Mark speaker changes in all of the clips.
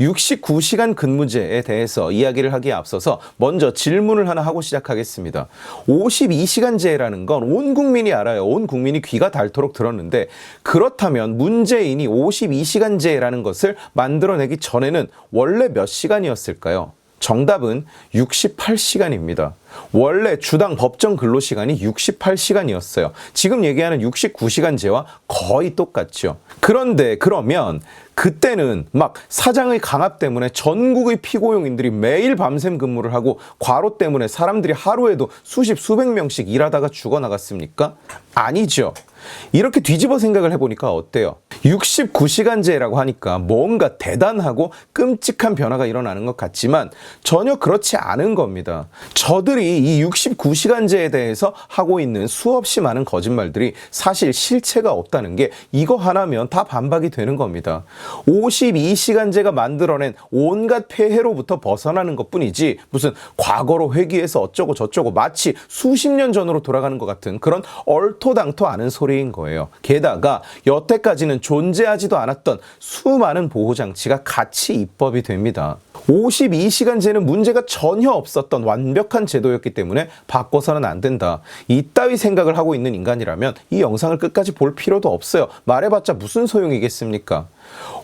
Speaker 1: 69시간 근무제에 대해서 이야기를 하기에 앞서서 먼저 질문을 하나 하고 시작하겠습니다. 52시간제라는 건 온 국민이 알아요. 온 국민이 귀가 닳도록 들었는데 그렇다면 문재인이 52시간제라는 것을 만들어내기 전에는 원래 몇 시간이었을까요? 정답은 68시간입니다. 원래 주당 법정 근로시간이 68시간이었어요. 지금 얘기하는 69시간제와 거의 똑같죠. 그런데 그러면 그때는 막 사장의 강압 때문에 전국의 피고용인들이 매일 밤샘 근무를 하고 과로 때문에 사람들이 하루에도 수십 수백 명씩 일하다가 죽어나갔습니까? 아니죠. 이렇게 뒤집어 생각을 해보니까 어때요? 69시간제라고 하니까 뭔가 대단하고 끔찍한 변화가 일어나는 것 같지만 전혀 그렇지 않은 겁니다. 저들이 이 69시간제에 대해서 하고 있는 수없이 많은 거짓말들이 사실 실체가 없다는 게 이거 하나면 다 반박이 되는 겁니다. 52시간제가 만들어낸 온갖 폐해로부터 벗어나는 것 뿐이지 무슨 과거로 회귀해서 어쩌고 저쩌고 마치 수십 년 전으로 돌아가는 것 같은 그런 얼토당토 않은 소리 인 거예요. 게다가 여태까지는 존재하지도 않았던 수많은 보호장치가 같이 입법이 됩니다. 52시간제는 문제가 전혀 없었던 완벽한 제도였기 때문에 바꿔서는 안 된다. 이따위 생각을 하고 있는 인간이라면 이 영상을 끝까지 볼 필요도 없어요. 말해봤자 무슨 소용이겠습니까?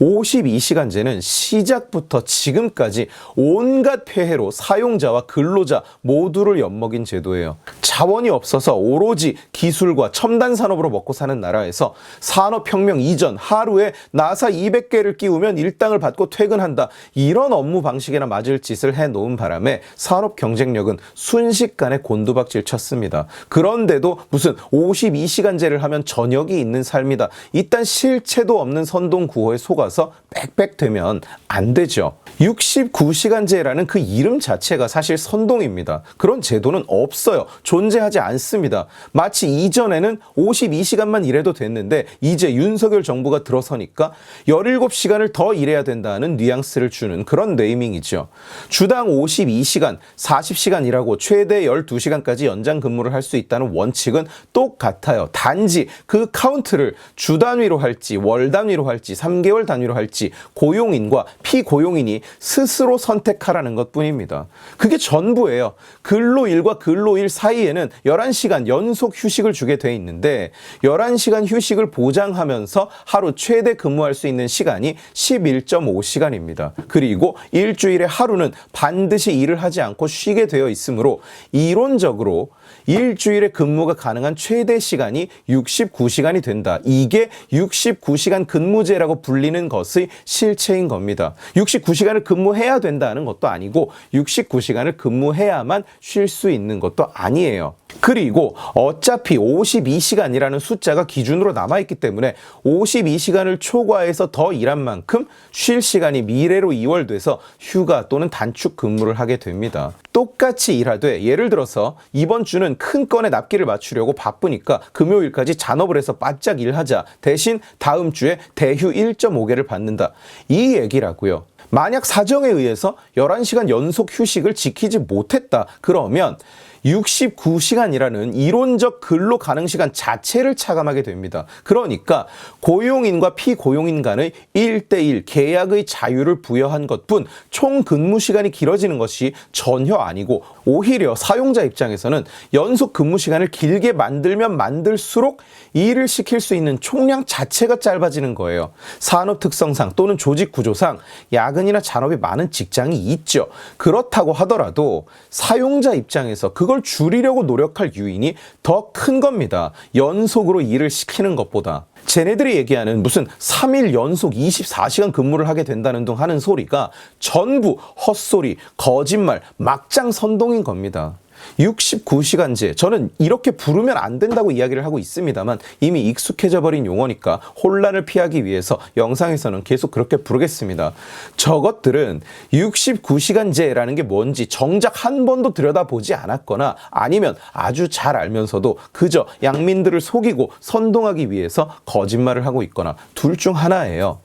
Speaker 1: 52시간제는 시작부터 지금까지 온갖 폐해로 사용자와 근로자 모두를 엿먹인 제도예요. 자원이 없어서 오로지 기술과 첨단 산업으로 먹고 사는 나라에서 산업혁명 이전 하루에 나사 200개를 끼우면 일당을 받고 퇴근한다. 이런 업무 방식이나 맞을 짓을 해 놓은 바람에 산업 경쟁력은 순식간에 곤두박질 쳤습니다. 그런데도 무슨 52시간제를 하면 저녁이 있는 삶이다. 이딴 실체도 없는 선동 구호 에 속아서 빽빽되면 안 되죠. 69시간제라는 그 이름 자체가 사실 선동입니다. 그런 제도는 없어요. 존재하지 않습니다. 마치 이전에는 52시간만 일해도 됐는데 이제 윤석열 정부가 들어서니까 17시간을 더 일해야 된다는 뉘앙스를 주는 그런 네이밍이죠. 주당 52시간, 40시간 일하고 최대 12시간까지 연장 근무를 할 수 있다는 원칙은 똑같아요. 단지 그 카운트를 주 단위로 할지 월 단위로 할지 3 개월 단위로 할지 고용인과 피고용인이 스스로 선택하라는 것 뿐입니다. 그게 전부예요. 근로일과 근로일 사이에는 11시간 연속 휴식을 주게 돼 있는데 11시간 휴식을 보장하면서 하루 최대 근무할 수 있는 시간이 11.5시간입니다. 그리고 일주일에 하루는 반드시 일을 하지 않고 쉬게 되어 있으므로 이론적으로 일주일에 근무가 가능한 최대 시간이 69시간이 된다. 이게 69시간 근무제라고 불리는 것의 실체인 겁니다. 69시간을 근무해야 된다는 것도 아니고 69시간을 근무해야만 쉴 수 있는 것도 아니에요. 그리고 어차피 52시간이라는 숫자가 기준으로 남아있기 때문에 52시간을 초과해서 더 일한 만큼 쉴 시간이 미래로 이월돼서 휴가 또는 단축 근무를 하게 됩니다. 똑같이 일하되 예를 들어서 이번 주는 큰 건에 납기를 맞추려고 바쁘니까 금요일까지 잔업을 해서 바짝 일하자 대신 다음 주에 대휴 1.5개를 받는다. 이 얘기라고요. 만약 사정에 의해서 11시간 연속 휴식을 지키지 못했다. 그러면 69시간이라는 이론적 근로 가능 시간 자체를 차감하게 됩니다. 그러니까 고용인과 피고용인 간의 1대1 계약의 자유를 부여한 것뿐 총 근무 시간이 길어지는 것이 전혀 아니고 오히려 사용자 입장에서는 연속 근무 시간을 길게 만들면 만들수록 일을 시킬 수 있는 총량 자체가 짧아지는 거예요. 산업 특성상 또는 조직 구조상 야근이나 잔업이 많은 직장이 있죠. 그렇다고 하더라도 사용자 입장에서 그걸 줄이려고 노력할 유인이 더 큰 겁니다. 연속으로 일을 시키는 것보다. 쟤네들이 얘기하는 무슨 3일 연속 24시간 근무를 하게 된다는 등 하는 소리가 전부 헛소리, 거짓말, 막장 선동인 겁니다. 69시간제. 저는 이렇게 부르면 안 된다고 이야기를 하고 있습니다만 이미 익숙해져 버린 용어니까 혼란을 피하기 위해서 영상에서는 계속 그렇게 부르겠습니다. 저것들은 69시간제라는 게 뭔지 정작 한 번도 들여다보지 않았거나 아니면 아주 잘 알면서도 그저 양민들을 속이고 선동하기 위해서 거짓말을 하고 있거나 둘 중 하나예요.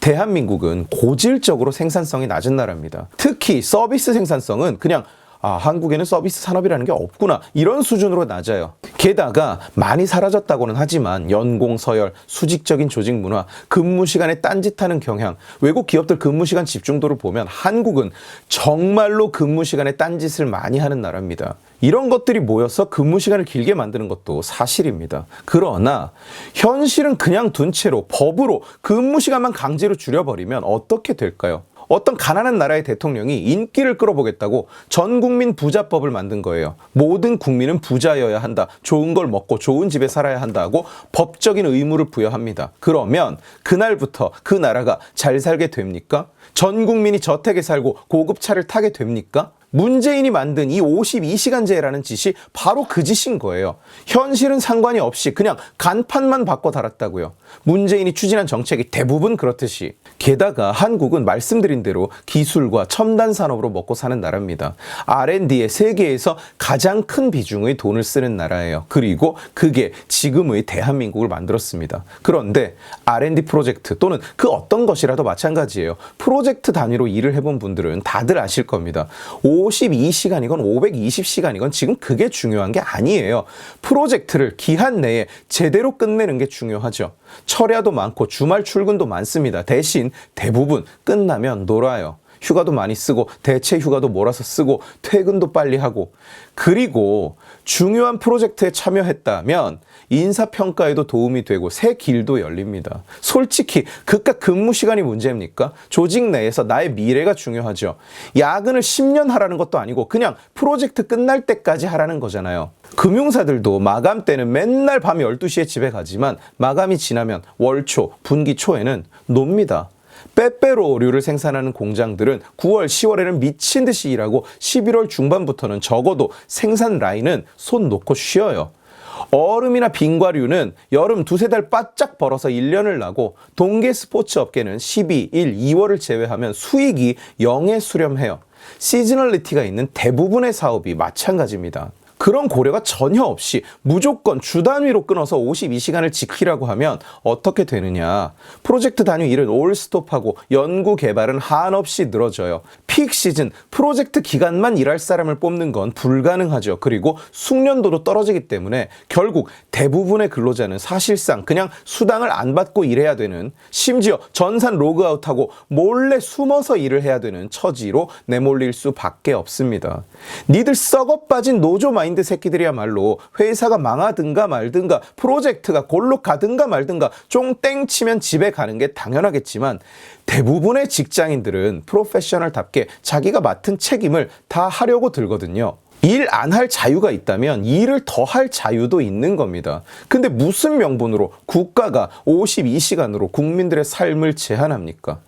Speaker 1: 대한민국은 고질적으로 생산성이 낮은 나라입니다. 특히 서비스 생산성은 그냥 아, 한국에는 서비스 산업이라는 게 없구나. 이런 수준으로 낮아요. 게다가 많이 사라졌다고는 하지만 연공 서열, 수직적인 조직 문화, 근무 시간에 딴짓하는 경향, 외국 기업들 근무 시간 집중도를 보면 한국은 정말로 근무 시간에 딴짓을 많이 하는 나라입니다. 이런 것들이 모여서 근무 시간을 길게 만드는 것도 사실입니다. 그러나 현실은 그냥 둔 채로 법으로 근무 시간만 강제로 줄여버리면 어떻게 될까요? 어떤 가난한 나라의 대통령이 인기를 끌어보겠다고 전 국민 부자법을 만든 거예요. 모든 국민은 부자여야 한다. 좋은 걸 먹고 좋은 집에 살아야 한다고 법적인 의무를 부여합니다. 그러면 그날부터 그 나라가 잘 살게 됩니까? 전 국민이 저택에 살고 고급 차를 타게 됩니까? 문재인이 만든 이 52시간제라는 짓이 바로 그 짓인 거예요. 현실은 상관이 없이 그냥 간판만 바꿔 달았다고요. 문재인이 추진한 정책이 대부분 그렇듯이. 게다가 한국은 말씀드린 대로 기술과 첨단 산업으로 먹고 사는 나라입니다. R&D에 세계에서 가장 큰 비중의 돈을 쓰는 나라예요. 그리고 그게 지금의 대한민국을 만들었습니다. 그런데 R&D 프로젝트 또는 그 어떤 것이라도 마찬가지예요. 프로젝트 단위로 일을 해본 분들은 다들 아실 겁니다. 52시간이건 520시간이건 지금 그게 중요한 게 아니에요. 프로젝트를 기한 내에 제대로 끝내는 게 중요하죠. 철야도 많고 주말 출근도 많습니다. 대신 대부분 끝나면 놀아요. 휴가도 많이 쓰고 대체 휴가도 몰아서 쓰고 퇴근도 빨리 하고 그리고 중요한 프로젝트에 참여했다면 인사평가에도 도움이 되고 새 길도 열립니다. 솔직히 그깟 근무 시간이 문제입니까? 조직 내에서 나의 미래가 중요하죠. 야근을 10년 하라는 것도 아니고 그냥 프로젝트 끝날 때까지 하라는 거잖아요. 금융사들도 마감 때는 맨날 밤 12시에 집에 가지만 마감이 지나면 월초, 분기 초에는 놉니다. 빼빼로류를 생산하는 공장들은 9월, 10월에는 미친 듯이 일하고 11월 중반부터는 적어도 생산 라인은 손 놓고 쉬어요. 얼음이나 빙과류는 여름 두세 달 바짝 벌어서 1년을 나고 동계 스포츠 업계는 12, 1, 2월을 제외하면 수익이 0에 수렴해요. 시즈널리티가 있는 대부분의 사업이 마찬가지입니다. 그런 고려가 전혀 없이 무조건 주 단위로 끊어서 52시간을 지키라고 하면 어떻게 되느냐. 프로젝트 단위 일은 올 스톱하고 연구 개발은 한없이 늘어져요. 픽 시즌 프로젝트 기간만 일할 사람을 뽑는 건 불가능하죠. 그리고 숙련도도 떨어지기 때문에 결국 대부분의 근로자는 사실상 그냥 수당을 안 받고 일해야 되는 심지어 전산 로그아웃하고 몰래 숨어서 일을 해야 되는 처지로 내몰릴 수밖에 없습니다. 니들 썩어 빠진 노조 마인 드 새끼들이야말로 회사가 망하든가 말든가 프로젝트가 골로 가든가 말든가 쫑땡 치면 집에 가는 게 당연하겠지만 대부분의 직장인들은 프로페셔널답게 자기가 맡은 책임을 다 하려고 들거든요. 일 안 할 자유가 있다면 일을 더 할 자유도 있는 겁니다. 근데 무슨 명분으로 국가가 52시간으로 국민들의 삶을 제한합니까?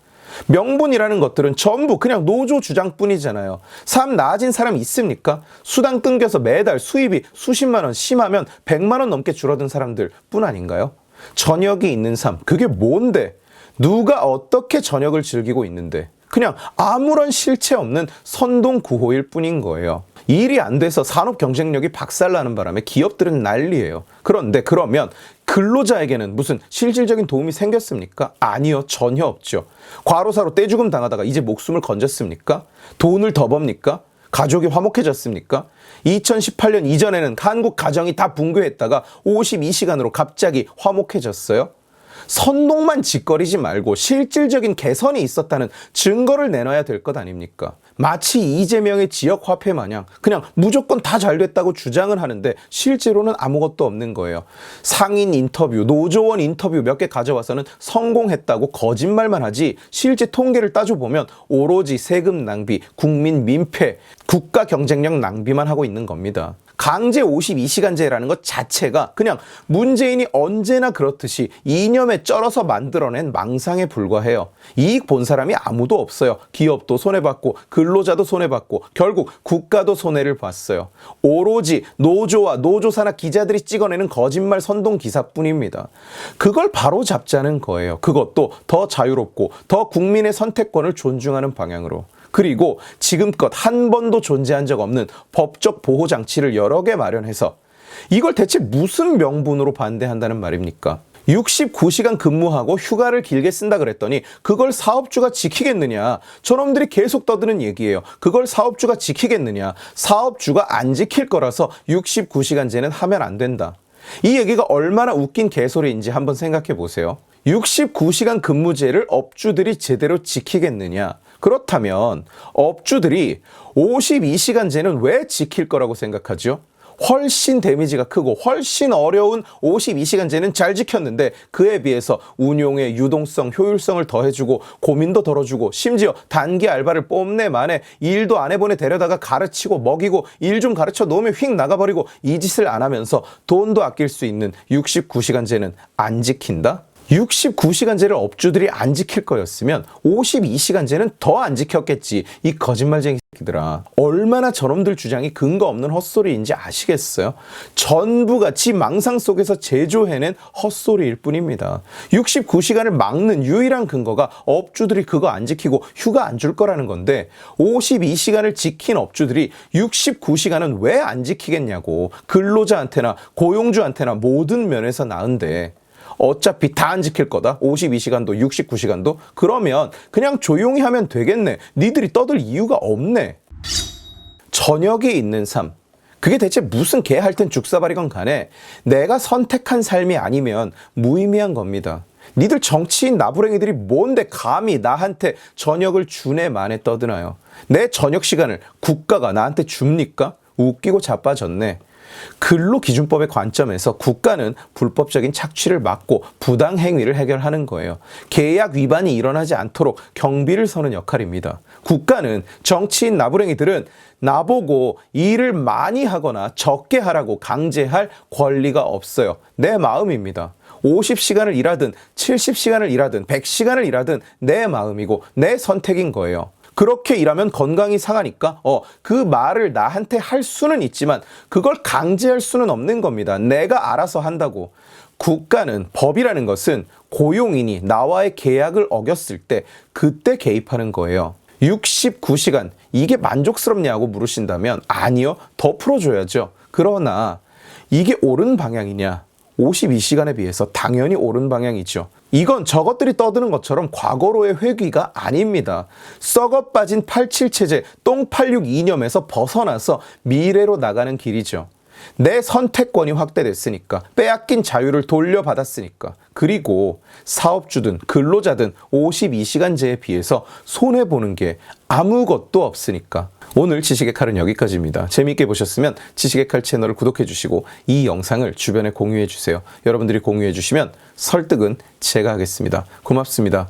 Speaker 1: 명분이라는 것들은 전부 그냥 노조 주장뿐이잖아요. 삶 나아진 사람 있습니까? 수당 끊겨서 매달 수입이 수십만 원, 심하면 100만 원 넘게 줄어든 사람들 뿐 아닌가요? 저녁이 있는 삶, 그게 뭔데? 누가 어떻게 저녁을 즐기고 있는데? 그냥 아무런 실체 없는 선동 구호일 뿐인 거예요. 일이 안 돼서 산업 경쟁력이 박살나는 바람에 기업들은 난리예요. 그런데 그러면 근로자에게는 무슨 실질적인 도움이 생겼습니까? 아니요, 전혀 없죠. 과로사로 떼죽음 당하다가 이제 목숨을 건졌습니까? 돈을 더 법니까? 가족이 화목해졌습니까? 2018년 이전에는 한국 가정이 다 붕괴했다가 52시간으로 갑자기 화목해졌어요? 선동만 짓거리지 말고 실질적인 개선이 있었다는 증거를 내놔야 될 것 아닙니까? 마치 이재명의 지역 화폐 마냥 그냥 무조건 다 잘 됐다고 주장을 하는데 실제로는 아무것도 없는 거예요. 상인 인터뷰, 노조원 인터뷰 몇 개 가져와서는 성공했다고 거짓말만 하지 실제 통계를 따져보면 오로지 세금 낭비, 국민 민폐, 국가 경쟁력 낭비만 하고 있는 겁니다. 강제 52시간제라는 것 자체가 그냥 문재인이 언제나 그렇듯이 이념에 쩔어서 만들어낸 망상에 불과해요. 이익 본 사람이 아무도 없어요. 기업도 손해봤고 근로자도 손해봤고 결국 국가도 손해를 봤어요. 오로지 노조와 노조사나 기자들이 찍어내는 거짓말 선동 기사뿐입니다. 그걸 바로 잡자는 거예요. 그것도 더 자유롭고 더 국민의 선택권을 존중하는 방향으로. 그리고 지금껏 한 번도 존재한 적 없는 법적 보호 장치를 여러 개 마련해서 이걸 대체 무슨 명분으로 반대한다는 말입니까? 69시간 근무하고 휴가를 길게 쓴다 그랬더니 그걸 사업주가 지키겠느냐? 저놈들이 계속 떠드는 얘기예요. 그걸 사업주가 지키겠느냐? 사업주가 안 지킬 거라서 69시간제는 하면 안 된다. 이 얘기가 얼마나 웃긴 개소리인지 한번 생각해 보세요. 69시간 근무제를 업주들이 제대로 지키겠느냐? 그렇다면 업주들이 52시간제는 왜 지킬 거라고 생각하죠? 훨씬 데미지가 크고 훨씬 어려운 52시간제는 잘 지켰는데 그에 비해서 운용의 유동성, 효율성을 더해주고 고민도 덜어주고 심지어 단기 알바를 뽐내 만에 일도 안 해보내 데려다가 가르치고 먹이고 일 좀 가르쳐 놓으면 휙 나가버리고 이 짓을 안 하면서 돈도 아낄 수 있는 69시간제는 안 지킨다? 69시간제를 업주들이 안 지킬 거였으면 52시간제는 더 안 지켰겠지. 이 거짓말쟁이 새끼들아. 얼마나 저놈들 주장이 근거 없는 헛소리인지 아시겠어요? 전부가 지 망상 속에서 제조해낸 헛소리일 뿐입니다. 69시간을 막는 유일한 근거가 업주들이 그거 안 지키고 휴가 안 줄 거라는 건데 52시간을 지킨 업주들이 69시간은 왜 안 지키겠냐고. 근로자한테나 고용주한테나 모든 면에서 나은데 어차피 다 안 지킬 거다. 52시간도 69시간도. 그러면 그냥 조용히 하면 되겠네. 니들이 떠들 이유가 없네. 저녁에 있는 삶. 그게 대체 무슨 개할땐 죽사발이건 간에 내가 선택한 삶이 아니면 무의미한 겁니다. 니들 정치인 나부랭이들이 뭔데 감히 나한테 저녁을 주네 만에 떠드나요? 내 저녁 시간을 국가가 나한테 줍니까? 웃기고 자빠졌네. 근로 기준법의 관점에서 국가는 불법적인 착취를 막고 부당 행위를 해결하는 거예요. 계약 위반이 일어나지 않도록 경비를 서는 역할입니다. 국가는 정치인 나부랭이들은 나보고 일을 많이 하거나 적게 하라고 강제할 권리가 없어요. 내 마음입니다. 50시간을 일하든 70시간을 일하든 100시간을 일하든 내 마음이고 내 선택인 거예요. 그렇게 일하면 건강이 상하니까 어 그 말을 나한테 할 수는 있지만 그걸 강제할 수는 없는 겁니다. 내가 알아서 한다고. 국가는 법이라는 것은 고용인이 나와의 계약을 어겼을 때 그때 개입하는 거예요. 69시간 이게 만족스럽냐고 물으신다면 아니요. 더 풀어줘야죠. 그러나 이게 옳은 방향이냐? 52시간에 비해서 당연히 옳은 방향이죠. 이건 저것들이 떠드는 것처럼 과거로의 회귀가 아닙니다. 썩어 빠진 87체제 똥86 이념에서 벗어나서 미래로 나가는 길이죠. 내 선택권이 확대됐으니까 빼앗긴 자유를 돌려받았으니까 그리고 사업주든 근로자든 52시간제에 비해서 손해보는 게 아무것도 없으니까 오늘 지식의 칼은 여기까지입니다. 재미있게 보셨으면 지식의 칼 채널을 구독해 주시고 이 영상을 주변에 공유해 주세요. 여러분들이 공유해 주시면 설득은 제가 하겠습니다. 고맙습니다.